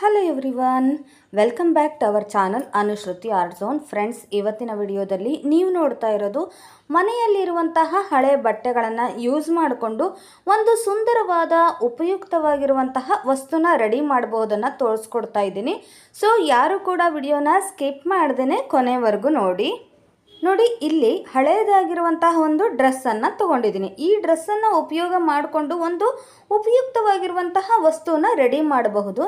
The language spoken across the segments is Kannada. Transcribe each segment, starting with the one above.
Hello everyone welcome back to our channel Anushruti art zone friends ಇವತ್ತಿನ ವಿಡಿಯೋದಲ್ಲಿ ನೀವು ನೋಡ್ತಾ ಇರೋದು ಮನೆಯಲ್ಲಿರುವಂತಹ ಹಳೆ ಬಟ್ಟೆಗಳನ್ನು ಯೂಸ್ ಮಾಡಿಕೊಂಡು ಒಂದು ಸುಂದರವಾದ, ಉಪಯುಕ್ತವಾಗಿರುವಂತಹ ವಸ್ತುನ ರೆಡಿ ಮಾಡ್ಬೋದನ್ನು ತೋರಿಸ್ಕೊಡ್ತಾ ಇದ್ದೀನಿ. ಸೊ ಯಾರು ಕೂಡ ವಿಡಿಯೋನ ಸ್ಕಿಪ್ ಮಾಡ್ದೇ ಕೊನೆವರೆಗೂ ನೋಡಿ. ನೋಡಿ, ಇಲ್ಲಿ ಹಳೆಯದಾಗಿರುವಂತಹ ಒಂದು ಡ್ರೆಸ್ಸನ್ನು ತೊಗೊಂಡಿದ್ದೀನಿ. ಈ ಡ್ರೆಸ್ಸನ್ನು ಉಪಯೋಗ ಮಾಡಿಕೊಂಡು ಒಂದು ಉಪಯುಕ್ತವಾಗಿರುವಂತಹ ವಸ್ತುವನ್ನ ರೆಡಿ ಮಾಡಬಹುದು.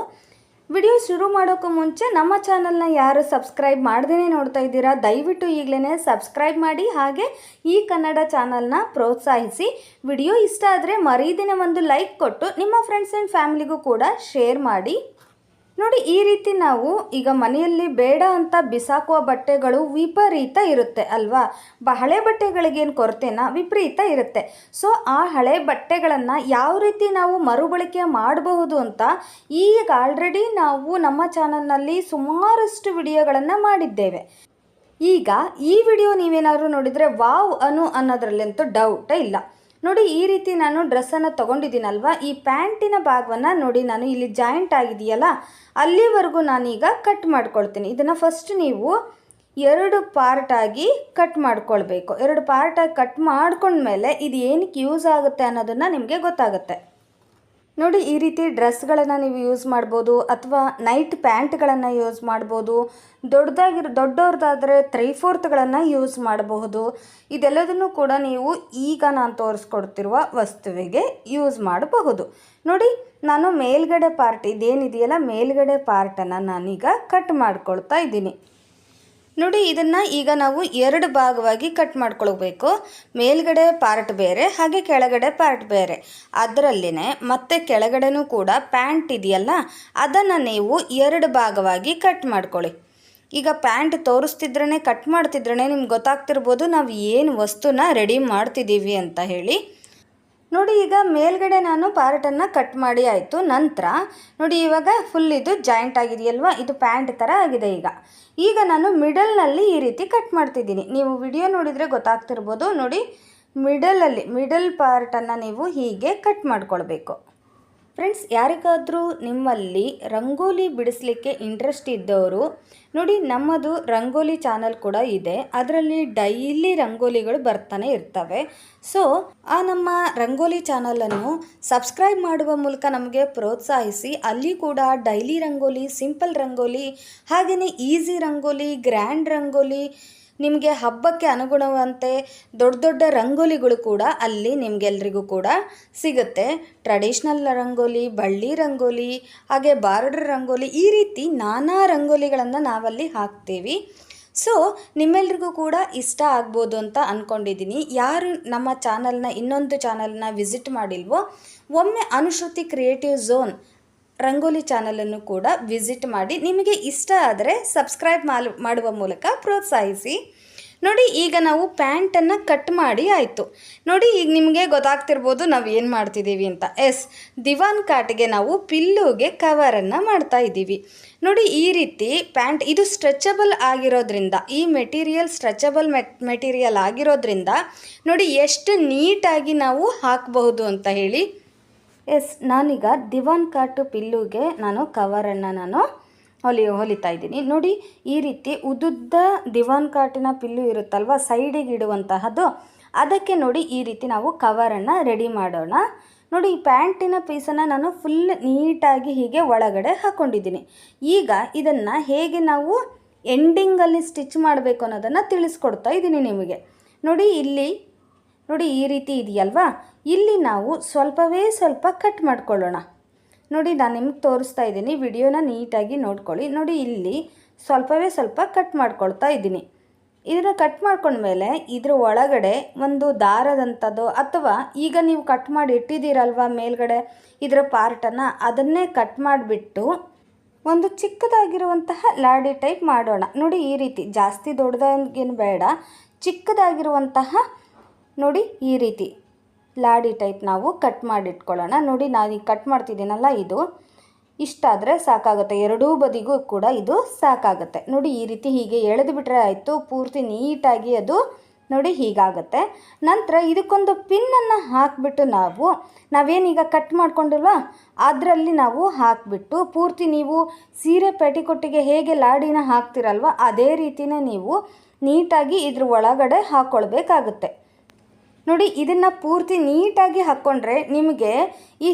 ವಿಡಿಯೋ ಶುರು ಮಾಡೋಕ್ಕೂ ಮುಂಚೆ ನಮ್ಮ ಚಾನಲ್ನ ಯಾರು ಸಬ್ಸ್ಕ್ರೈಬ್ ಮಾಡ್ದೇ ನೋಡ್ತಾ ಇದ್ದೀರಾ, ದಯವಿಟ್ಟು ಈಗಲೇ ಸಬ್ಸ್ಕ್ರೈಬ್ ಮಾಡಿ ಹಾಗೆ ಈ ಕನ್ನಡ ಚಾನಲ್ನ ಪ್ರೋತ್ಸಾಹಿಸಿ. ವಿಡಿಯೋ ಇಷ್ಟ ಆದರೆ ಮರೀದಿನ ಒಂದು ಲೈಕ್ ಕೊಟ್ಟು ನಿಮ್ಮ ಫ್ರೆಂಡ್ಸ್ ಆ್ಯಂಡ್ ಫ್ಯಾಮಿಲಿಗೂ ಕೂಡ ಶೇರ್ ಮಾಡಿ. ನೋಡಿ, ಈ ರೀತಿ ನಾವು ಈಗ ಮನೆಯಲ್ಲಿ ಬೇಡ ಅಂತ ಬಿಸಾಕುವ ಬಟ್ಟೆಗಳು ವಿಪರೀತ ಇರುತ್ತೆ ಅಲ್ವಾ? ಬ, ಹಳೆ ಬಟ್ಟೆಗಳಿಗೇನು ಕೊರತೆನ? ವಿಪರೀತ ಇರುತ್ತೆ. ಸೊ, ಆ ಹಳೆ ಬಟ್ಟೆಗಳನ್ನು ಯಾವ ರೀತಿ ನಾವು ಮರುಬಳಕೆ ಮಾಡಬಹುದು ಅಂತ ಈಗ ಆಲ್ರೆಡಿ ನಾವು ನಮ್ಮ ಚಾನಲ್ನಲ್ಲಿ ಸುಮಾರಷ್ಟು ವಿಡಿಯೋಗಳನ್ನು ಮಾಡಿದ್ದೇವೆ. ಈಗ ಈ ವಿಡಿಯೋ ನೀವೇನಾದರೂ ನೋಡಿದರೆ ವಾವ್ ಅನು ಅನ್ನೋದ್ರಲ್ಲಂತೂ ಡೌಟೇ ಇಲ್ಲ. ನೋಡಿ, ಈ ರೀತಿ ನಾನು ಡ್ರೆಸ್ಸನ್ನು ತೊಗೊಂಡಿದ್ದೀನಲ್ವ? ಈ ಪ್ಯಾಂಟಿನ ಭಾಗವನ್ನು ನೋಡಿ, ನಾನು ಇಲ್ಲಿ ಜಾಯಿಂಟ್ ಆಗಿದೆಯಲ್ಲ ಅಲ್ಲಿವರೆಗೂ ನಾನೀಗ ಕಟ್ ಮಾಡ್ಕೊಳ್ತೀನಿ. ಇದನ್ನು ಫಸ್ಟ್ ನೀವು ಎರಡು ಪಾರ್ಟಾಗಿ ಕಟ್ ಮಾಡ್ಕೊಳ್ಬೇಕು. ಎರಡು ಪಾರ್ಟಾಗಿ ಕಟ್ ಮಾಡ್ಕೊಂಡ್ಮೇಲೆ ಇದು ಏನಕ್ಕೆ ಯೂಸ್ ಆಗುತ್ತೆ ಅನ್ನೋದನ್ನು ನಿಮಗೆ ಗೊತ್ತಾಗುತ್ತೆ. ನೋಡಿ, ಈ ರೀತಿ ಡ್ರೆಸ್ಗಳನ್ನು ನೀವು ಯೂಸ್ ಮಾಡ್ಬೋದು ಅಥವಾ ನೈಟ್ ಪ್ಯಾಂಟ್ಗಳನ್ನು ಯೂಸ್ ಮಾಡ್ಬೋದು. ದೊಡ್ಡದಾಗಿರೋ ದೊಡ್ಡವ್ರದ್ದಾದರೆ ತ್ರೀ ಫೋರ್ತ್ಗಳನ್ನು ಯೂಸ್ ಮಾಡಬಹುದು. ಇದೆಲ್ಲದನ್ನು ಕೂಡ ನೀವು ಈಗ ನಾನು ತೋರಿಸ್ಕೊಡ್ತಿರುವ ವಸ್ತುವಿಗೆ ಯೂಸ್ ಮಾಡಬಹುದು. ನೋಡಿ, ನಾನು ಮೇಲ್ಗಡೆ ಪಾರ್ಟ್, ಇದೇನಿದೆಯಲ್ಲ, ಮೇಲ್ಗಡೆ ಪಾರ್ಟನ್ನು ನಾನೀಗ ಕಟ್ ಮಾಡ್ಕೊಳ್ತಾ ಇದ್ದೀನಿ. ನೋಡಿ, ಇದನ್ನು ಈಗ ನಾವು ಎರಡು ಭಾಗವಾಗಿ ಕಟ್ ಮಾಡ್ಕೊಳ್ಬೇಕು. ಮೇಲ್ಗಡೆ ಪಾರ್ಟ್ ಬೇರೆ, ಹಾಗೆ ಕೆಳಗಡೆ ಪಾರ್ಟ್ ಬೇರೆ. ಅದರಲ್ಲಿನೇ ಮತ್ತೆ ಕೆಳಗಡೆನೂ ಕೂಡ ಪ್ಯಾಂಟ್ ಇದೆಯಲ್ಲ, ಅದನ್ನು ನೀವು ಎರಡು ಭಾಗವಾಗಿ ಕಟ್ ಮಾಡ್ಕೊಳ್ಳಿ. ಈಗ ಪ್ಯಾಂಟ್ ತೋರಿಸ್ತಿದ್ರೇ ಕಟ್ ಮಾಡ್ತಿದ್ರೇ ನಿಮ್ಗೆ ಗೊತ್ತಾಗ್ತಿರ್ಬೋದು, ನಾವು ಏನು ವಸ್ತುನ ರೆಡಿ ಮಾಡ್ತಿದ್ದೀವಿ ಅಂತ ಹೇಳಿ. ನೋಡಿ ಈಗ ಮೇಲ್ಗಡೆ ನಾನು ಪಾರ್ಟನ್ನು ಕಟ್ ಮಾಡಿ ಆಯಿತು, ನಂತರ ನೋಡಿ ಇವಾಗ ಫುಲ್ ಇದು ಜಾಯಿಂಟ್ ಆಗಿದೆಯಲ್ವಾ? ಇದು ಪ್ಯಾಂಟ್ ಥರ ಆಗಿದೆ ಈಗ. ಈಗ ನಾನು ಮಿಡಲ್ನಲ್ಲಿ ಈ ರೀತಿ ಕಟ್ ಮಾಡ್ತಿದ್ದೀನಿ. ನೀವು ವಿಡಿಯೋ ನೋಡಿದರೆ ಗೊತ್ತಾಗ್ತಿರ್ಬೋದು. ನೋಡಿ ಮಿಡಲಲ್ಲಿ ಮಿಡಲ್ ಪಾರ್ಟನ್ನು ನೀವು ಹೀಗೆ ಕಟ್ ಮಾಡ್ಕೊಳ್ಬೇಕು. ಫ್ರೆಂಡ್ಸ್, ಯಾರಿಗಾದರೂ ನಿಮ್ಮಲ್ಲಿ ರಂಗೋಲಿ ಬಿಡಿಸ್ಲಿಕ್ಕೆ ಇಂಟ್ರೆಸ್ಟ್ ಇದ್ದವರು ನೋಡಿ ನಮ್ಮದು ರಂಗೋಲಿ ಚಾನಲ್ ಕೂಡ ಇದೆ. ಅದರಲ್ಲಿ ಡೈಲಿ ರಂಗೋಲಿಗಳು ಬರ್ತಾನೆ ಇರ್ತವೆ. ಸೊ ಆ ನಮ್ಮ ರಂಗೋಲಿ ಚಾನಲನ್ನು ಸಬ್ಸ್ಕ್ರೈಬ್ ಮಾಡುವ ಮೂಲಕ ನಮಗೆ ಪ್ರೋತ್ಸಾಹಿಸಿ, ಅಲ್ಲಿ ಕೂಡ ಡೈಲಿ ರಂಗೋಲಿ ಸಿಂಪಲ್ ರಂಗೋಲಿ ಹಾಗೆಯೇ ಈಸಿ ರಂಗೋಲಿ ಗ್ರ್ಯಾಂಡ್ ರಂಗೋಲಿ ನಿಮಗೆ ಹಬ್ಬಕ್ಕೆ ಅನುಗುಣವಂತೆ ದೊಡ್ಡ ದೊಡ್ಡ ರಂಗೋಲಿಗಳು ಕೂಡ ಅಲ್ಲಿ ನಿಮಗೆಲ್ರಿಗೂ ಕೂಡ ಸಿಗುತ್ತೆ. ಟ್ರೆಡಿಷ್ನಲ್ ರಂಗೋಲಿ, ಬಳ್ಳಿ ರಂಗೋಲಿ, ಹಾಗೆ ಬಾರ್ಡರ್ ರಂಗೋಲಿ ಈ ರೀತಿ ನಾನಾ ರಂಗೋಲಿಗಳನ್ನು ನಾವಲ್ಲಿ ಹಾಕ್ತೀವಿ. ಸೊ ನಿಮ್ಮೆಲ್ರಿಗೂ ಕೂಡ ಇಷ್ಟ ಆಗ್ಬೋದು ಅಂತ ಅಂದ್ಕೊಂಡಿದ್ದೀನಿ ಯಾರು ನಮ್ಮ ಚಾನಲ್ನ ಇನ್ನೊಂದು ಚಾನಲ್ನ ವಿಸಿಟ್ ಮಾಡಿಲ್ವೋ, ಒಮ್ಮೆ ಅನುಶ್ರುತಿ ಕ್ರಿಯೇಟಿವ್ ಝೋನ್ ರಂಗೋಲಿ ಚಾನಲನ್ನು ಕೂಡ ವಿಸಿಟ್ ಮಾಡಿ. ನಿಮಗೆ ಇಷ್ಟ ಆದರೆ ಸಬ್ಸ್ಕ್ರೈಬ್ ಮಾಡುವ ಮೂಲಕ ಪ್ರೋತ್ಸಾಹಿಸಿ. ನೋಡಿ, ಈಗ ನಾವು ಪ್ಯಾಂಟನ್ನು ಕಟ್ ಮಾಡಿ ಆಯಿತು. ನೋಡಿ, ಈಗ ನಿಮಗೆ ಗೊತ್ತಾಗ್ತಿರ್ಬೋದು ನಾವು ಏನು ಮಾಡ್ತಿದ್ದೀವಿ ಅಂತ. ಎಸ್, ದಿವಾನ್ ಕಾಟಿಗೆ ನಾವು ಪಿಲ್ಲುಗೆ ಕವರನ್ನು ಮಾಡ್ತಾ ಇದ್ದೀವಿ. ನೋಡಿ, ಈ ರೀತಿ ಪ್ಯಾಂಟ್ ಇದು ಸ್ಟ್ರೆಚಬಲ್ ಆಗಿರೋದ್ರಿಂದ, ಈ ಮೆಟೀರಿಯಲ್ ಸ್ಟ್ರೆಚಬಲ್ ಮೆಟ್, ಮೆಟೀರಿಯಲ್ ಆಗಿರೋದ್ರಿಂದ, ನೋಡಿ, ಎಷ್ಟು ನೀಟಾಗಿ ನಾವು ಹಾಕಬಹುದು ಅಂತ ಹೇಳಿ. ಎಸ್, ನಾನೀಗ ದಿವಾನ್ ಕಾಟು ಪಿಲ್ಲುಗೆ ನಾನು ಕವರನ್ನು ನಾನು ಹೊಲಿ, ಹೊಲಿತಾ ಇದ್ದೀನಿ. ನೋಡಿ, ಈ ರೀತಿ ಉದುದ್ದ ದಿವಾನ್ ಕಾಟಿನ ಪಿಲ್ಲು ಇರುತ್ತಲ್ವ, ಸೈಡಿಗೆ ಇಡುವಂತಹದ್ದು, ಅದಕ್ಕೆ ನೋಡಿ ಈ ರೀತಿ ನಾವು ಕವರನ್ನು ರೆಡಿ ಮಾಡೋಣ. ನೋಡಿ, ಈ ಪ್ಯಾಂಟಿನ ಪೀಸನ್ನು ನಾನು ಫುಲ್ ನೀಟಾಗಿ ಹೀಗೆ ಒಳಗಡೆ ಹಾಕ್ಕೊಂಡಿದ್ದೀನಿ ಈಗ ಇದನ್ನು ಹೇಗೆ ನಾವು ಎಂಡಿಂಗಲ್ಲಿ ಸ್ಟಿಚ್ ಮಾಡಬೇಕು ಅನ್ನೋದನ್ನು ತಿಳಿಸ್ಕೊಡ್ತಾ ಇದ್ದೀನಿ ನಿಮಗೆ. ನೋಡಿ, ಇಲ್ಲಿ ನೋಡಿ ಈ ರೀತಿ ಇದೆಯಲ್ವಾ? ಇಲ್ಲಿ ನಾವು ಸ್ವಲ್ಪವೇ ಸ್ವಲ್ಪ ಕಟ್ ಮಾಡ್ಕೊಳ್ಳೋಣ. ನೋಡಿ ನಾನು ನಿಮ್ಗೆ ತೋರಿಸ್ತಾ ಇದ್ದೀನಿ, ವಿಡಿಯೋನ ನೀಟಾಗಿ ನೋಡ್ಕೊಳ್ಳಿ. ನೋಡಿ ಇಲ್ಲಿ ಸ್ವಲ್ಪವೇ ಸ್ವಲ್ಪ ಕಟ್ ಮಾಡ್ಕೊಳ್ತಾ ಇದ್ದೀನಿ. ಇದನ್ನು ಕಟ್ ಮಾಡ್ಕೊಂಡ್ಮೇಲೆ ಇದರ ಒಳಗಡೆ ಒಂದು ದಾರದಂಥದ್ದು ಅಥವಾ ಈಗ ನೀವು ಕಟ್ ಮಾಡಿ ಇಟ್ಟಿದ್ದೀರಲ್ವ ಮೇಲ್ಗಡೆ ಇದರ ಪಾರ್ಟನ್ನು, ಅದನ್ನೇ ಕಟ್ ಮಾಡಿಬಿಟ್ಟು ಒಂದು ಚಿಕ್ಕದಾಗಿರುವಂತಹ ಲಾಡಿ ಟೈಪ್ ಮಾಡೋಣ. ನೋಡಿ ಈ ರೀತಿ ಜಾಸ್ತಿ ದೊಡ್ಡದಾಗೇನು ಬೇಡ, ಚಿಕ್ಕದಾಗಿರುವಂತಹ ನೋಡಿ ಈ ರೀತಿ ಲಾಡಿ ಟೈಪ್ ನಾವು ಕಟ್ ಮಾಡಿಟ್ಕೊಳ್ಳೋಣ. ನೋಡಿ ನಾನು ಈಗ ಕಟ್ ಮಾಡ್ತಿದ್ದೀನಲ್ಲ ಇದು. ಇಷ್ಟಾದರೆ ಸಾಕಾಗುತ್ತೆ. ಎರಡೂ ಬದಿಗೂ ಕೂಡ ಇದು ಸಾಕಾಗುತ್ತೆ. ನೋಡಿ ಈ ರೀತಿ ಹೀಗೆ ಎಳೆದು ಬಿಟ್ಟರೆ ಆಯಿತು. ಪೂರ್ತಿ ನೀಟಾಗಿ ಅದು ನೋಡಿ ಹೀಗಾಗುತ್ತೆ. ನಂತರ ಇದಕ್ಕೊಂದು ಪಿನ್ನನ್ನು ಹಾಕಿಬಿಟ್ಟು ನಾವು ನಾವೇನೀಗ ಕಟ್ ಮಾಡ್ಕೊಂಡಿಲ್ವ? ಅದರಲ್ಲಿ ನಾವು ಹಾಕಿಬಿಟ್ಟು ಪೂರ್ತಿ ನೀವು ಸೀರೆ ಪೆಟಿಕೊಟ್ಟಿಗೆ ಹೇಗೆ ಲಾಡಿನ ಹಾಕ್ತಿರಲ್ವ, ಅದೇ ರೀತಿನೇ ನೀವು ನೀಟಾಗಿ ಇದ್ರ ಒಳಗಡೆ ಹಾಕ್ಕೊಳ್ಬೇಕಾಗುತ್ತೆ ನೋಡಿ, ಇದನ್ನು ಪೂರ್ತಿ ನೀಟಾಗಿ ಹಾಕ್ಕೊಂಡ್ರೆ ನಿಮಗೆ ಈ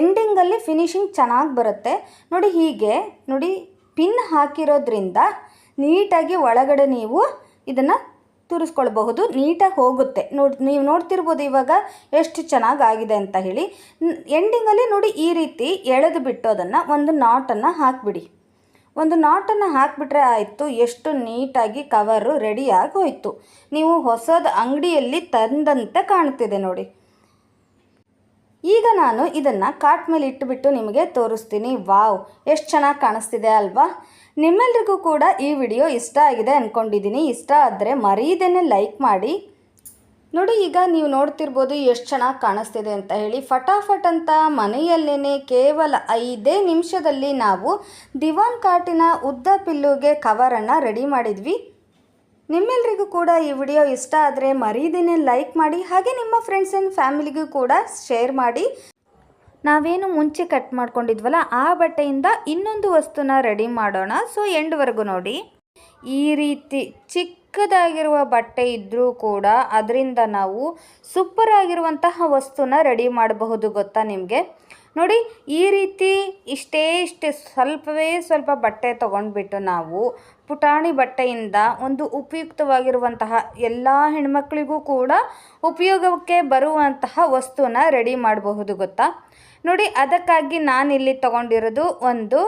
ಎಂಡಿಂಗಲ್ಲಿ ಫಿನಿಶಿಂಗ್ ಚೆನ್ನಾಗಿ ಬರುತ್ತೆ. ನೋಡಿ, ಹೀಗೆ, ನೋಡಿ ಪಿನ್ ಹಾಕಿರೋದ್ರಿಂದ ನೀಟಾಗಿ ಒಳಗಡೆ ನೀವು ಇದನ್ನು ತುರಿಸ್ಕೊಳ್ಬಹುದು. ನೀಟಾಗಿ ಹೋಗುತ್ತೆ. ನೋಡಿ, ನೀವು ನೋಡ್ತಿರ್ಬೋದು ಇವಾಗ ಎಷ್ಟು ಚೆನ್ನಾಗಿ ಆಗಿದೆ ಅಂತ ಹೇಳಿ. ಎಂಡಿಂಗಲ್ಲಿ ನೋಡಿ ಈ ರೀತಿ ಎಳೆದು ಬಿಟ್ಟು ಅದನ್ನು ಒಂದು ನಾಟನ್ನು ಹಾಕಿಬಿಡಿ. ಒಂದು ನಾಟನ್ನು ಹಾಕಿಬಿಟ್ರೆ ಆಯಿತು, ಎಷ್ಟು ನೀಟಾಗಿ ಕವರು ರೆಡಿಯಾಗಿ ಹೋಯಿತು. ನೀವು ಹೊಸದ ಅಂಗಡಿಯಲ್ಲಿ ತಂದಂತೆ ಕಾಣ್ತಿದೆ ನೋಡಿ. ಈಗ ನಾನು ಇದನ್ನು ಕಾಟ್ ಮೇಲೆ ಇಟ್ಟುಬಿಟ್ಟು ನಿಮಗೆ ತೋರಿಸ್ತೀನಿ. ವಾವ್, ಎಷ್ಟು ಚೆನ್ನಾಗಿ ಕಾಣಿಸ್ತಿದೆ ಅಲ್ವಾ? ನಿಮ್ಮೆಲ್ರಿಗೂ ಕೂಡ ಈ ವಿಡಿಯೋ ಇಷ್ಟ ಆಗಿದೆ ಅಂದ್ಕೊಂಡಿದ್ದೀನಿ ಇಷ್ಟ ಆದರೆ ಮರೀದೇನೆ ಲೈಕ್ ಮಾಡಿ. ನೋಡಿ, ಈಗ ನೀವು ನೋಡ್ತಿರ್ಬೋದು ಎಷ್ಟು ಚೆನ್ನಾಗಿ ಕಾಣಿಸ್ತಿದೆ ಅಂತ ಹೇಳಿ. ಫಟಾಫಟ್ ಅಂತ ಮನೆಯಲ್ಲೇ ಕೇವಲ ಐದೇ ನಿಮಿಷದಲ್ಲಿ ನಾವು ದಿವಾನ್ ಕಾಟಿನ ಉದ್ದ ಪಿಲ್ಲುಗೆ ಕವರನ್ನು ರೆಡಿ ಮಾಡಿದ್ವಿ. ನಿಮ್ಮೆಲ್ರಿಗೂ ಕೂಡ ಈ ವಿಡಿಯೋ ಇಷ್ಟ ಆದರೆ ಮರೀದಿನೇ ಲೈಕ್ ಮಾಡಿ, ಹಾಗೆ ನಿಮ್ಮ ಫ್ರೆಂಡ್ಸ್ ಆ್ಯಂಡ್ ಫ್ಯಾಮಿಲಿಗೂ ಕೂಡ ಶೇರ್ ಮಾಡಿ. ನಾವೇನು ಮುಂಚೆ ಕಟ್ ಮಾಡ್ಕೊಂಡಿದ್ವಲ್ಲ, ಆ ಬಟ್ಟೆಯಿಂದ ಇನ್ನೊಂದು ವಸ್ತುನ ರೆಡಿ ಮಾಡೋಣ. ಸೊ ಎಂಡ್ವರೆಗೂ ನೋಡಿ. ಈ ರೀತಿ ಚಿಕ್ಕದಾಗಿರುವ ಬಟ್ಟೆ ಇದ್ದರೂ ಕೂಡ ಅದರಿಂದ ನಾವು ಸೂಪರ್ ಆಗಿರುವಂತಹ ವಸ್ತುನ ರೆಡಿ ಮಾಡಬಹುದು ಗೊತ್ತಾ ನಿಮಗೆ? ನೋಡಿ, ಈ ರೀತಿ ಇಷ್ಟೇ ಇಷ್ಟೇ ಸ್ವಲ್ಪವೇ ಸ್ವಲ್ಪ ಬಟ್ಟೆ ತೊಗೊಂಡ್ಬಿಟ್ಟು ನಾವು ಪುಟಾಣಿ ಬಟ್ಟೆಯಿಂದ ಒಂದು ಉಪಯುಕ್ತವಾಗಿರುವಂತಹ ಎಲ್ಲ ಹೆಣ್ಮಕ್ಳಿಗೂ ಕೂಡ ಉಪಯೋಗಕ್ಕೆ ಬರುವಂತಹ ವಸ್ತುನ ರೆಡಿ ಮಾಡಬಹುದು ಗೊತ್ತಾ? ನೋಡಿ, ಅದಕ್ಕಾಗಿ ನಾನಿಲ್ಲಿ ತಗೊಂಡಿರೋದು ಒಂದು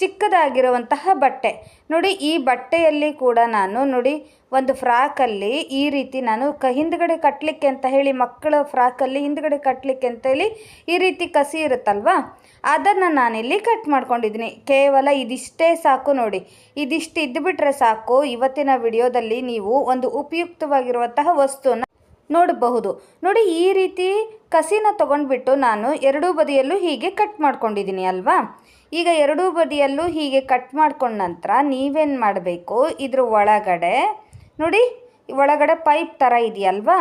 ಚಿಕ್ಕದಾಗಿರುವಂತಹ ಬಟ್ಟೆ. ನೋಡಿ, ಈ ಬಟ್ಟೆಯಲ್ಲಿ ಕೂಡ ನಾನು, ನೋಡಿ, ಒಂದು ಫ್ರಾಕಲ್ಲಿ ಈ ರೀತಿ ನಾನು ಕ ಹಿಂದ್ಗಡೆ ಕಟ್ಟಲಿಕ್ಕೆ ಅಂತ ಹೇಳಿ, ಮಕ್ಕಳ ಫ್ರಾಕಲ್ಲಿ ಹಿಂದ್ಗಡೆ ಕಟ್ಟಲಿಕ್ಕೆ ಅಂತ ಹೇಳಿ ಈ ರೀತಿ ಕಸಿ ಇರುತ್ತಲ್ವಾ? ಅದನ್ನು ನಾನಿಲ್ಲಿ ಕಟ್ ಮಾಡ್ಕೊಂಡಿದ್ದೀನಿ. ಕೇವಲ ಇದಿಷ್ಟೇ ಸಾಕು ನೋಡಿ. ಇದಿಷ್ಟು ಇದ್ದುಬಿಟ್ರೆ ಸಾಕು. ಇವತ್ತಿನ ವಿಡಿಯೋದಲ್ಲಿ ನೀವು ಒಂದು ಉಪಯುಕ್ತವಾಗಿರುವಂತಹ ವಸ್ತುವನ್ನು ನೋಡಬಹುದು. ನೋಡಿ, ಈ ರೀತಿ ಕಸಿನ ತೊಗೊಂಡ್ಬಿಟ್ಟು ನಾನು ಎರಡೂ ಬದಿಯಲ್ಲೂ ಹೀಗೆ ಕಟ್ ಮಾಡ್ಕೊಂಡಿದ್ದೀನಿ ಅಲ್ವಾ? ಈಗ ಎರಡೂ ಬದಿಯಲ್ಲೂ ಹೀಗೆ ಕಟ್ ಮಾಡ್ಕೊಂಡ ನಂತರ ನೀವೇನು ಮಾಡಬೇಕು? ಇದ್ರ ಒಳಗಡೆ ನೋಡಿ ಒಳಗಡೆ ಪೈಪ್ ಥರ ಇದೆಯಲ್ವಾ?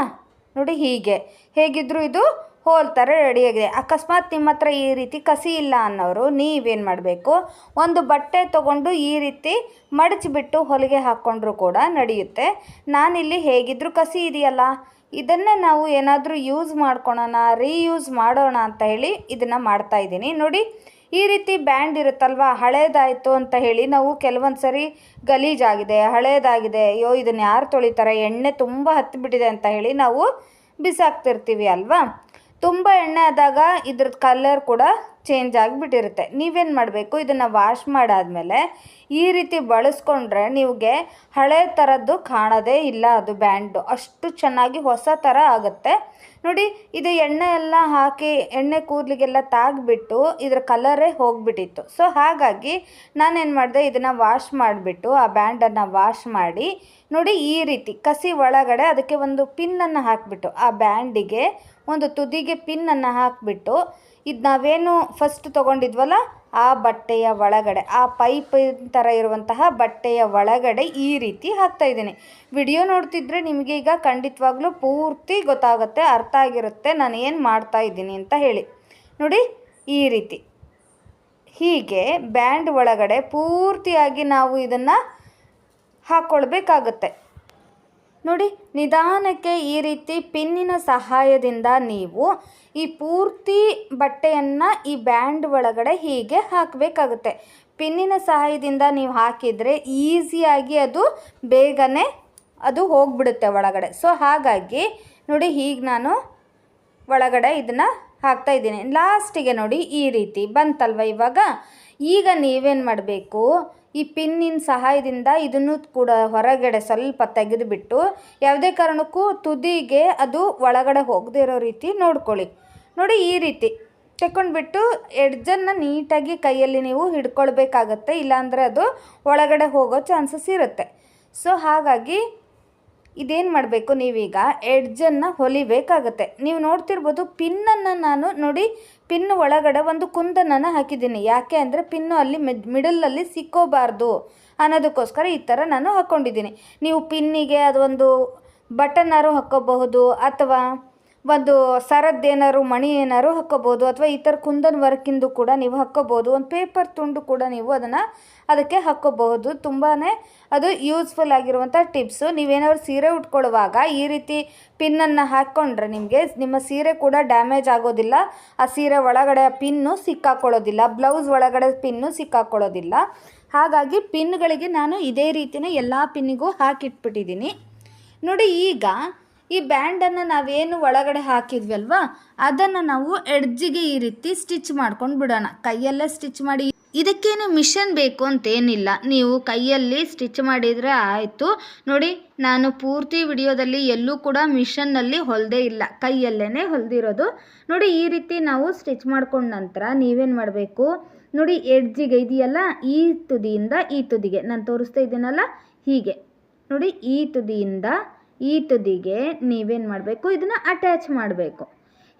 ನೋಡಿ ಹೀಗೆ. ಹೇಗಿದ್ದರೂ ಇದು ಹೋಲ್ ಥರ ರೆಡಿಯಾಗಿದೆ ಅಕಸ್ಮಾತ್ ನಿಮ್ಮ ಹತ್ರ ಈ ರೀತಿ ಕಸಿ ಇಲ್ಲ ಅನ್ನೋರು ನೀವೇನು ಮಾಡಬೇಕು? ಒಂದು ಬಟ್ಟೆ ತೊಗೊಂಡು ಈ ರೀತಿ ಮಡಚಿಬಿಟ್ಟು ಹೊಲಿಗೆ ಹಾಕ್ಕೊಂಡ್ರು ಕೂಡ ನಡೆಯುತ್ತೆ. ನಾನಿಲ್ಲಿ ಹೇಗಿದ್ದರೂ ಕಸಿ ಇದೆಯಲ್ಲ? ಇದನ್ನೇ ನಾವು ಏನಾದರೂ ಯೂಸ್ ಮಾಡ್ಕೊಳೋಣ ರೀಯೂಸ್ ಮಾಡೋಣ ಅಂತ ಹೇಳಿ ಇದನ್ನು ಮಾಡ್ತಾ ಇದ್ದೀನಿ. ನೋಡಿ ಈ ರೀತಿ ಬ್ಯಾಂಡ್ ಇರುತ್ತಲ್ವ? ಹಳೇದಾಯಿತು ಅಂತ ಹೇಳಿ ನಾವು ಕೆಲವೊಂದು ಸರಿ ಗಲೀಜಾಗಿದೆ, ಹಳೇದಾಗಿದೆ. ಅಯ್ಯೋ ಇದನ್ನು ಯಾರು ತೊಳಿತಾರೆ? ಎಣ್ಣೆ ತುಂಬ ಹತ್ತಿಬಿಟ್ಟಿದೆ ಅಂತ ಹೇಳಿ ನಾವು ಬಿಸಾಕ್ತಿರ್ತೀವಿ ಅಲ್ವಾ? ತುಂಬ ಎಣ್ಣೆ ಆದಾಗ ಇದ್ರದ್ದು ಕಲರ್ ಕೂಡ ಚೇಂಜ್ ಆಗಿಬಿಟ್ಟಿರುತ್ತೆ. ನೀವೇನು ಮಾಡಬೇಕು? ಇದನ್ನು ವಾಶ್ ಮಾಡಾದಮೇಲೆ ಈ ರೀತಿ ಬಳಸ್ಕೊಂಡ್ರೆ ನಿಮಗೆ ಹಳೆ ಥರದ್ದು ಕಾಣೋದೇ ಇಲ್ಲ ಅದು ಬ್ಯಾಂಡು. ಅಷ್ಟು ಚೆನ್ನಾಗಿ ಹೊಸ ಥರ ಆಗುತ್ತೆ. ನೋಡಿ, ಇದು ಎಣ್ಣೆ ಎಲ್ಲ ಹಾಕಿ ಎಣ್ಣೆ ಕೂದಲಿಗೆಲ್ಲ ತಾಗ್ಬಿಟ್ಟು ಇದರ ಕಲರೇ ಹೋಗಿಬಿಟ್ಟಿತ್ತು. ಸೊ ಹಾಗಾಗಿ ನಾನೇನು ಮಾಡಿದೆ, ಇದನ್ನು ವಾಶ್ ಮಾಡಿಬಿಟ್ಟು ಆ ಬ್ಯಾಂಡನ್ನು ವಾಶ್ ಮಾಡಿ, ನೋಡಿ ಈ ರೀತಿ ಕಸಿ ಒಳಗಡೆ ಅದಕ್ಕೆ ಒಂದು ಪಿನ್ನನ್ನು ಹಾಕಿಬಿಟ್ಟು, ಆ ಬ್ಯಾಂಡಿಗೆ ಒಂದು ತುದಿಗೆ ಪಿನ್ನನ್ನು ಹಾಕಿಬಿಟ್ಟು, ಇದು ನಾವೇನು ಫಸ್ಟ್ ತೊಗೊಂಡಿದ್ವಲ್ಲ ಆ ಬಟ್ಟೆಯ ಒಳಗಡೆ, ಆ ಪೈಪ್ ಥರ ಇರುವಂತಹ ಬಟ್ಟೆಯ ಒಳಗಡೆ ಈ ರೀತಿ ಹಾಕ್ತಾ ಇದ್ದೀನಿ. ವಿಡಿಯೋ ನೋಡ್ತಿದ್ರೆ ನಿಮಗೆ ಈಗ ಖಂಡಿತವಾಗ್ಲೂ ಪೂರ್ತಿ ಗೊತ್ತಾಗುತ್ತೆ, ಅರ್ಥ ಆಗಿರುತ್ತೆ, ನಾನು ಏನು ಮಾಡ್ತಾ ಇದ್ದೀನಿ ಅಂತ ಹೇಳಿ. ನೋಡಿ, ಈ ರೀತಿ. ಹೀಗೆ ಬ್ಯಾಂಡ್ ಒಳಗಡೆ ಪೂರ್ತಿಯಾಗಿ ನಾವು ಇದನ್ನು ಹಾಕ್ಕೊಳ್ಬೇಕಾಗತ್ತೆ ನೋಡಿ, ನಿಧಾನಕ್ಕೆ ಈ ರೀತಿ ಪಿನ್ನಿನ ಸಹಾಯದಿಂದ ನೀವು ಈ ಪೂರ್ತಿ ಬಟ್ಟೆಯನ್ನು ಈ ಬ್ಯಾಂಡ್ ಒಳಗಡೆ ಹೀಗೆ ಹಾಕಬೇಕಾಗುತ್ತೆ. ಪಿನ್ನಿನ ಸಹಾಯದಿಂದ ನೀವು ಹಾಕಿದರೆ ಈಸಿಯಾಗಿ ಅದು ಬೇಗನೆ ಅದು ಹೋಗ್ಬಿಡುತ್ತೆ ಒಳಗಡೆ. ಸೊ ಹಾಗಾಗಿ ನೋಡಿ, ಹೀಗೆ ನಾನು ಒಳಗಡೆ ಇದನ್ನು ಹಾಕ್ತಾ ಇದ್ದೀನಿ. ಲಾಸ್ಟಿಗೆ ನೋಡಿ, ಈ ರೀತಿ ಬಂತಲ್ವ ಇವಾಗ? ಈಗ ನೀವೇನು ಮಾಡಬೇಕು? ಈ ಪಿನ್ನಿನ ಸಹಾಯದಿಂದ ಇದನ್ನು ಕೂಡ ಹೊರಗಡೆ ಸ್ವಲ್ಪ ತೆಗೆದುಬಿಟ್ಟು ಯಾವುದೇ ಕಾರಣಕ್ಕೂ ತುದಿಗೆ ಅದು ಒಳಗಡೆ ಹೋಗದೇ ಇರೋ ರೀತಿ ನೋಡ್ಕೊಳ್ಳಿ. ನೋಡಿ ಈ ರೀತಿ ತೆಕ್ಕೊಂಡ್ಬಿಟ್ಟು ಎಡ್ಜನ್ನು ನೀಟಾಗಿ ಕೈಯಲ್ಲಿ ನೀವು ಹಿಡ್ಕೊಳ್ಬೇಕಾಗತ್ತೆ, ಇಲ್ಲಾಂದರೆ ಅದು ಒಳಗಡೆ ಹೋಗೋ ಚಾನ್ಸಸ್ ಇರುತ್ತೆ. ಸೊ ಹಾಗಾಗಿ ಇದೇನು ಮಾಡಬೇಕು ನೀವೀಗ? ಎಡ್ಜನ್ನು ಹೊಲಿಬೇಕಾಗತ್ತೆ. ನೀವು ನೋಡ್ತಿರ್ಬೋದು ಪಿನ್ನನ್ನು ನಾನು ನೋಡಿ ಪಿನ್ ಒಳಗಡೆ ಒಂದು ಕುಂದನನ್ನು ಹಾಕಿದ್ದೀನಿ. ಯಾಕೆ ಅಂದರೆ ಪಿನ್ನು ಅಲ್ಲಿ ಮಿಡ್ ಮಿಡಲಲ್ಲಿ ಸಿಕ್ಕೋಬಾರ್ದು ಅನ್ನೋದಕ್ಕೋಸ್ಕರ ಈ ಥರ ನಾನು ಹಾಕ್ಕೊಂಡಿದ್ದೀನಿ ನೀವು ಪಿನ್ನಿಗೆ ಅದೊಂದು ಬಟನ್ನಾರು ಹಾಕ್ಕೋಬಹುದು ಅಥವಾ ಒಂದು ಸರದ್ದೇನಾದ್ರು ಮಣಿ ಏನಾದ್ರು ಹಾಕ್ಕೋಬೋದು, ಅಥವಾ ಈ ಥರ ಕುಂದನ್ ವರ್ಕಿಂದು ಕೂಡ ನೀವು ಹಾಕ್ಕೋಬೋದು, ಒಂದು ಪೇಪರ್ ತುಂಡು ಕೂಡ ನೀವು ಅದನ್ನು ಅದಕ್ಕೆ ಹಾಕ್ಕೋಬಹುದು. ತುಂಬಾ ಅದು ಯೂಸ್ಫುಲ್ ಆಗಿರುವಂಥ ಟಿಪ್ಸು ನೀವೇನಾದ್ರು ಸೀರೆ ಉಟ್ಕೊಳ್ಳುವಾಗ ಈ ರೀತಿ ಪಿನ್ನನ್ನು ಹಾಕ್ಕೊಂಡ್ರೆ ನಿಮಗೆ ನಿಮ್ಮ ಸೀರೆ ಕೂಡ ಡ್ಯಾಮೇಜ್ ಆಗೋದಿಲ್ಲ. ಆ ಸೀರೆ ಒಳಗಡೆ ಪಿನ್ನು ಸಿಕ್ಕಾಕೊಳ್ಳೋದಿಲ್ಲ. ಬ್ಲೌಸ್ ಒಳಗಡೆ ಪಿನ್ನು ಸಿಕ್ಕಾಕೊಳ್ಳೋದಿಲ್ಲ. ಹಾಗಾಗಿ ಪಿನ್ಗಳಿಗೆ ನಾನು ಇದೇ ರೀತಿಯೇ ಎಲ್ಲ ಪಿನ್ನಿಗೂ ಹಾಕಿಟ್ಬಿಟ್ಟಿದ್ದೀನಿ. ನೋಡಿ ಈಗ ಈ ಬ್ಯಾಂಡನ್ನು ನಾವೇನು ಒಳಗಡೆ ಹಾಕಿದ್ವಿ ಅಲ್ವಾ ಅದನ್ನು ನಾವು ಎಡ್ಜಿಗೆ ಈ ರೀತಿ ಸ್ಟಿಚ್ ಮಾಡ್ಕೊಂಡು ಬಿಡೋಣ. ಕೈಯಲ್ಲೇ ಸ್ಟಿಚ್ ಮಾಡಿ. ಇದಕ್ಕೇನು ಮಿಷನ್ ಬೇಕು ಅಂತೇನಿಲ್ಲ. ನೀವು ಕೈಯಲ್ಲಿ ಸ್ಟಿಚ್ ಮಾಡಿದರೆ ಆಯಿತು. ನೋಡಿ, ನಾನು ಪೂರ್ತಿ ವಿಡಿಯೋದಲ್ಲಿ ಎಲ್ಲೂ ಕೂಡ ಮಿಷನ್ನಲ್ಲಿ ಹೊಲ್ದೇ ಇಲ್ಲ. ಕೈಯಲ್ಲೇ ಹೊಲ್ದಿರೋದು. ನೋಡಿ, ಈ ರೀತಿ ನಾವು ಸ್ಟಿಚ್ ಮಾಡ್ಕೊಂಡ ನಂತರ ನೀವೇನು ಮಾಡಬೇಕು? ನೋಡಿ, ಎಡ್ಜಿಗೆ ಇದೆಯಲ್ಲ, ಈ ತುದಿಯಿಂದ ಈ ತುದಿಗೆ. ನಾನು ತೋರಿಸ್ತಾ ಇದ್ದೀನಲ್ಲ, ಹೀಗೆ. ನೋಡಿ, ಈ ತುದಿಯಿಂದ ಈ ತುದಿಗೆ ನೀವೇನು ಮಾಡಬೇಕು? ಇದನ್ನು ಅಟ್ಯಾಚ್ ಮಾಡಬೇಕು.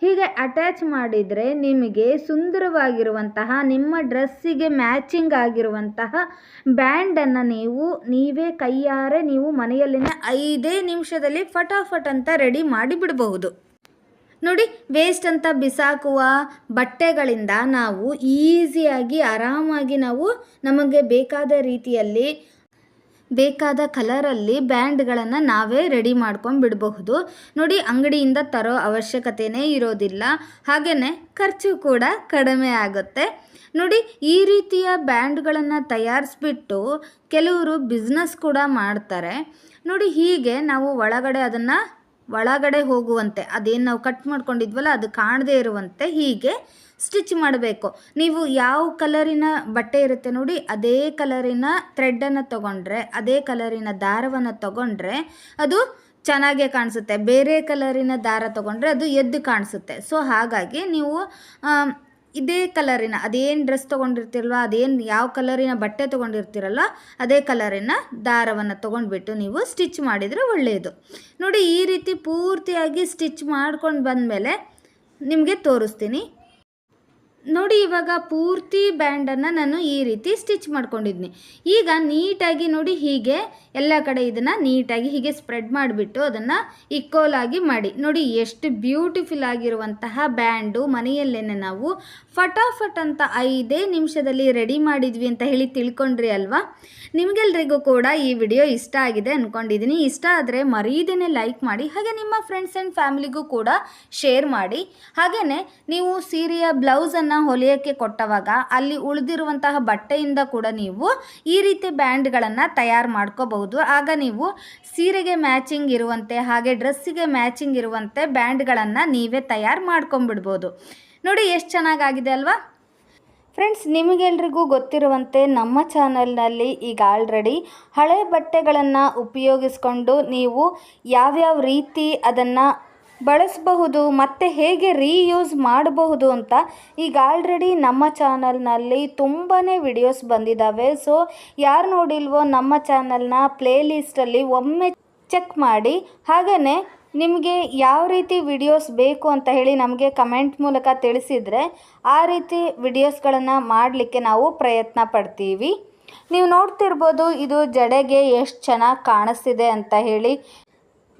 ಹೀಗೆ ಅಟ್ಯಾಚ್ ಮಾಡಿದರೆ ನಿಮಗೆ ಸುಂದರವಾಗಿರುವಂತಹ, ನಿಮ್ಮ ಡ್ರೆಸ್ಸಿಗೆ ಮ್ಯಾಚಿಂಗ್ ಆಗಿರುವಂತಹ ಬ್ಯಾಂಡನ್ನು ನೀವು, ನೀವೇ ಕೈಯಾರೆ ನೀವು ಮನೆಯಲ್ಲಿನ ಐದೇ ನಿಮಿಷದಲ್ಲಿ ಫಟಾಫಟ್ ಅಂತ ರೆಡಿ ಮಾಡಿ ಬಿಡಬಹುದು. ನೋಡಿ ವೇಸ್ಟ್ ಅಂತ ಬಿಸಾಕುವ ಬಟ್ಟೆಗಳಿಂದ ನಾವು ಈಸಿಯಾಗಿ ಆರಾಮಾಗಿ ನಾವು ನಮಗೆ ಬೇಕಾದ ರೀತಿಯಲ್ಲಿ ಬೇಕಾದ ಕಲರಲ್ಲಿ ಬ್ಯಾಂಡ್ಗಳನ್ನು ನಾವೇ ರೆಡಿ ಮಾಡ್ಕೊಂಡ್ಬಿಡಬಹುದು. ನೋಡಿ, ಅಂಗಡಿಯಿಂದ ತರೋ ಅವಶ್ಯಕತೆಯೇ ಇರೋದಿಲ್ಲ. ಹಾಗೆಯೇ ಖರ್ಚು ಕೂಡ ಕಡಿಮೆ ಆಗುತ್ತೆ. ನೋಡಿ, ಈ ರೀತಿಯ ಬ್ಯಾಂಡ್ಗಳನ್ನು ತಯಾರಿಸ್ಬಿಟ್ಟು ಕೆಲವರು ಬಿಸ್ನೆಸ್ ಕೂಡ ಮಾಡ್ತಾರೆ. ನೋಡಿ, ಹೀಗೆ ನಾವು ಒಳಗಡೆ ಅದನ್ನು, ಒಳಗಡೆ ಹೋಗುವಂತೆ, ಅದೇನು ನಾವು ಕಟ್ ಮಾಡ್ಕೊಂಡಿದ್ವಲ್ಲ, ಅದು ಕಾಣದೇ ಇರುವಂತೆ ಹೀಗೆ ಸ್ಟಿಚ್ ಮಾಡಬೇಕು. ನೀವು ಯಾವ ಕಲರಿನ ಬಟ್ಟೆ ಇರುತ್ತೆ ನೋಡಿ, ಅದೇ ಕಲರಿನ ಥ್ರೆಡ್ಡನ್ನು ತಗೊಂಡ್ರೆ, ಅದೇ ಕಲರಿನ ದಾರವನ್ನು ತಗೊಂಡ್ರೆ ಅದು ಚೆನ್ನಾಗೆ ಕಾಣಿಸುತ್ತೆ. ಬೇರೆ ಕಲರಿನ ದಾರ ತಗೊಂಡ್ರೆ ಅದು ಎದ್ದು ಕಾಣಿಸುತ್ತೆ. ಸೊ, ಹಾಗಾಗಿ ನೀವು ಇದೇ ಕಲರಿನ, ಅದೇನು ಡ್ರೆಸ್ ತೊಗೊಂಡಿರ್ತಿರಲ್ವ ಅದೇನು ಯಾವ ಕಲರಿನ ಬಟ್ಟೆ ತೊಗೊಂಡಿರ್ತೀರಲ್ಲ, ಅದೇ ಕಲರಿನ ದಾರವನ್ನು ತೊಗೊಂಡ್ಬಿಟ್ಟು ನೀವು ಸ್ಟಿಚ್ ಮಾಡಿದರೆ ಒಳ್ಳೆಯದು ನೋಡಿ, ಈ ರೀತಿ ಪೂರ್ತಿಯಾಗಿ ಸ್ಟಿಚ್ ಮಾಡ್ಕೊಂಡು ಬಂದಮೇಲೆ ನಿಮಗೆ ತೋರಿಸ್ತೀನಿ. ನೋಡಿ, ಇವಾಗ ಪೂರ್ತಿ ಬ್ಯಾಂಡನ್ನು ನಾನು ಈ ರೀತಿ ಸ್ಟಿಚ್ ಮಾಡ್ಕೊಂಡಿದ್ದೀನಿ ಈಗ ನೀಟಾಗಿ ನೋಡಿ, ಹೀಗೆ ಎಲ್ಲ ಕಡೆ ಇದನ್ನು ನೀಟಾಗಿ ಹೀಗೆ ಸ್ಪ್ರೆಡ್ ಮಾಡಿಬಿಟ್ಟು ಅದನ್ನು ಇಕ್ಕೋಲಾಗಿ ಮಾಡಿ. ನೋಡಿ, ಎಷ್ಟು ಬ್ಯೂಟಿಫುಲ್ ಆಗಿರುವಂತಹ ಬ್ಯಾಂಡು ಮನೆಯಲ್ಲೇ ನಾವು ಫಟಾಫಟ್ ಅಂತ ಐದೇ ನಿಮಿಷದಲ್ಲಿ ರೆಡಿ ಮಾಡಿದ್ವಿ ಅಂತ ಹೇಳಿ ತಿಳ್ಕೊಂಡ್ರಿ ಅಲ್ವಾ? ನಿಮಗೆಲ್ರಿಗೂ ಕೂಡ ಈ ವಿಡಿಯೋ ಇಷ್ಟ ಆಗಿದೆ ಅಂದ್ಕೊಂಡಿದ್ದೀನಿ ಇಷ್ಟ ಆದರೆ ಮರೀದೇನೆ ಲೈಕ್ ಮಾಡಿ, ಹಾಗೆ ನಿಮ್ಮ ಫ್ರೆಂಡ್ಸ್ ಆ್ಯಂಡ್ ಫ್ಯಾಮಿಲಿಗೂ ಕೂಡ ಶೇರ್ ಮಾಡಿ. ಹಾಗೆಯೇ ನೀವು ಸೀರೆಯ ಬ್ಲೌಸನ್ನು ಹೊಲಿಯೋಕ್ಕೆ ಕೊಟ್ಟವಾಗ ಅಲ್ಲಿ ಉಳಿದಿರುವಂತಹ ಬಟ್ಟೆಯಿಂದ ಕೂಡ ನೀವು ಈ ರೀತಿ ಬ್ಯಾಂಡ್ಗಳನ್ನು ತಯಾರು ಮಾಡ್ಕೋಬಹುದು. ಆಗ ನೀವು ಸೀರೆಗೆ ಮ್ಯಾಚಿಂಗ್ ಇರುವಂತೆ ಹಾಗೆ ಡ್ರೆಸ್ಸಿಗೆ ಮ್ಯಾಚಿಂಗ್ ಇರುವಂತೆ ಬ್ಯಾಂಡ್ಗಳನ್ನು ನೀವೇ ತಯಾರು ಮಾಡ್ಕೊಂಬಿಡ್ಬೋದು ನೋಡಿ ಎಷ್ಟು ಚೆನ್ನಾಗಾಗಿದೆ ಅಲ್ವಾ? ಫ್ರೆಂಡ್ಸ್, ನಿಮಗೆಲ್ರಿಗೂ ಗೊತ್ತಿರುವಂತೆ ನಮ್ಮ ಚಾನಲ್ನಲ್ಲಿ ಈಗ ಆಲ್ರೆಡಿ ಹಳೆ ಬಟ್ಟೆಗಳನ್ನು ಉಪಯೋಗಿಸ್ಕೊಂಡು ನೀವು ಯಾವ್ಯಾವ ರೀತಿ ಅದನ್ನು ಬಳಸಬಹುದು, ಮತ್ತು ಹೇಗೆ ರೀಯೂಸ್ ಮಾಡಬಹುದು ಅಂತ ಈಗ ಆಲ್ರೆಡಿ ನಮ್ಮ ಚಾನಲ್ನಲ್ಲಿ ತುಂಬಾ ವಿಡಿಯೋಸ್ ಬಂದಿದ್ದಾವೆ ಸೊ ಯಾರು ನೋಡಿಲ್ವೋ ನಮ್ಮ ಚಾನಲ್ನ ಪ್ಲೇಲಿಸ್ಟಲ್ಲಿ ಒಮ್ಮೆ ಚೆಕ್ ಮಾಡಿ ಹಾಗೆಯೇ ನಿಮಗೆ ಯಾವ ರೀತಿ ವಿಡಿಯೋಸ್ ಬೇಕು ಅಂತ ಹೇಳಿ ನಮಗೆ ಕಮೆಂಟ್ ಮೂಲಕ ತಿಳಿಸಿದರೆ ಆ ರೀತಿ ವಿಡಿಯೋಸ್ಗಳನ್ನು ಮಾಡಲಿಕ್ಕೆ ನಾವು ಪ್ರಯತ್ನ ಪಡ್ತೀವಿ. ನೀವು ನೋಡ್ತಿರ್ಬೋದು, ಇದು ಜಡೆಗೆ ಎಷ್ಟು ಚೆನ್ನಾಗಿ ಕಾಣಿಸ್ತಿದೆ ಅಂತ ಹೇಳಿ.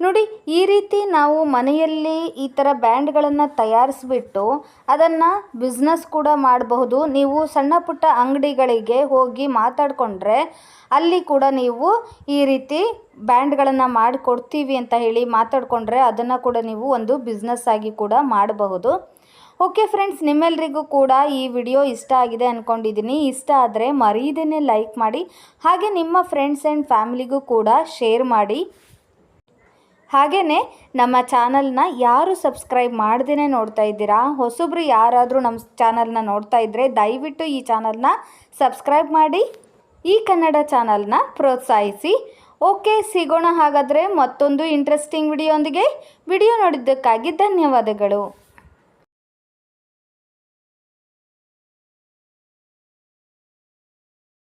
ನೋಡಿ, ಈ ರೀತಿ ನಾವು ಮನೆಯಲ್ಲಿ ಈ ಥರ ಬ್ಯಾಂಡ್ಗಳನ್ನು ತಯಾರಿಸ್ಬಿಟ್ಟು ಅದನ್ನು ಬಿಸ್ನೆಸ್ ಕೂಡ ಮಾಡಬಹುದು. ನೀವು ಸಣ್ಣ ಪುಟ್ಟ ಅಂಗಡಿಗಳಿಗೆ ಹೋಗಿ ಮಾತಾಡಿಕೊಂಡ್ರೆ ಅಲ್ಲಿ ಕೂಡ ನೀವು ಈ ರೀತಿ ಬ್ಯಾಂಡ್ಗಳನ್ನು ಮಾಡಿಕೊಡ್ತೀವಿ ಅಂತ ಹೇಳಿ ಮಾತಾಡಿಕೊಂಡ್ರೆ ಅದನ್ನು ಕೂಡ ನೀವು ಒಂದು ಬಿಸ್ನೆಸ್ ಆಗಿ ಕೂಡ ಮಾಡಬಹುದು. ಓಕೆ ಫ್ರೆಂಡ್ಸ್ ನಿಮ್ಮೆಲ್ಲರಿಗೂ ಕೂಡ ಈ ವಿಡಿಯೋ ಇಷ್ಟ ಆಗಿದೆ ಅಂದ್ಕೊಂಡಿದ್ದೀನಿ ಇಷ್ಟ ಆದರೆ ಮರೀದೇನೆ ಲೈಕ್ ಮಾಡಿ, ಹಾಗೆ ನಿಮ್ಮ ಫ್ರೆಂಡ್ಸ್ ಆ್ಯಂಡ್ ಫ್ಯಾಮಿಲಿಗೂ ಕೂಡ ಶೇರ್ ಮಾಡಿ. ಹಾಗೆಯೇ ನಮ್ಮ ಚಾನಲ್ನ ಯಾರು ಸಬ್ಸ್ಕ್ರೈಬ್ ಮಾಡ್ದೇ ನೋಡ್ತಾ ಇದ್ದೀರಾ, ಹೊಸಬ್ರು ಯಾರಾದರೂ ನಮ್ಮ ಚಾನಲ್ನ ನೋಡ್ತಾ ಇದ್ದರೆ ದಯವಿಟ್ಟು ಈ ಚಾನಲ್ನ ಸಬ್ಸ್ಕ್ರೈಬ್ ಮಾಡಿ, ಈ ಕನ್ನಡ ಚಾನಲ್ನ ಪ್ರೋತ್ಸಾಹಿಸಿ. ಓಕೆ, ಸಿಗೋಣ ಹಾಗಾದರೆ ಮತ್ತೊಂದು ಇಂಟ್ರೆಸ್ಟಿಂಗ್ ವಿಡಿಯೋಂದಿಗೆ ವಿಡಿಯೋ ನೋಡಿದ್ದಕ್ಕಾಗಿ ಧನ್ಯವಾದಗಳು.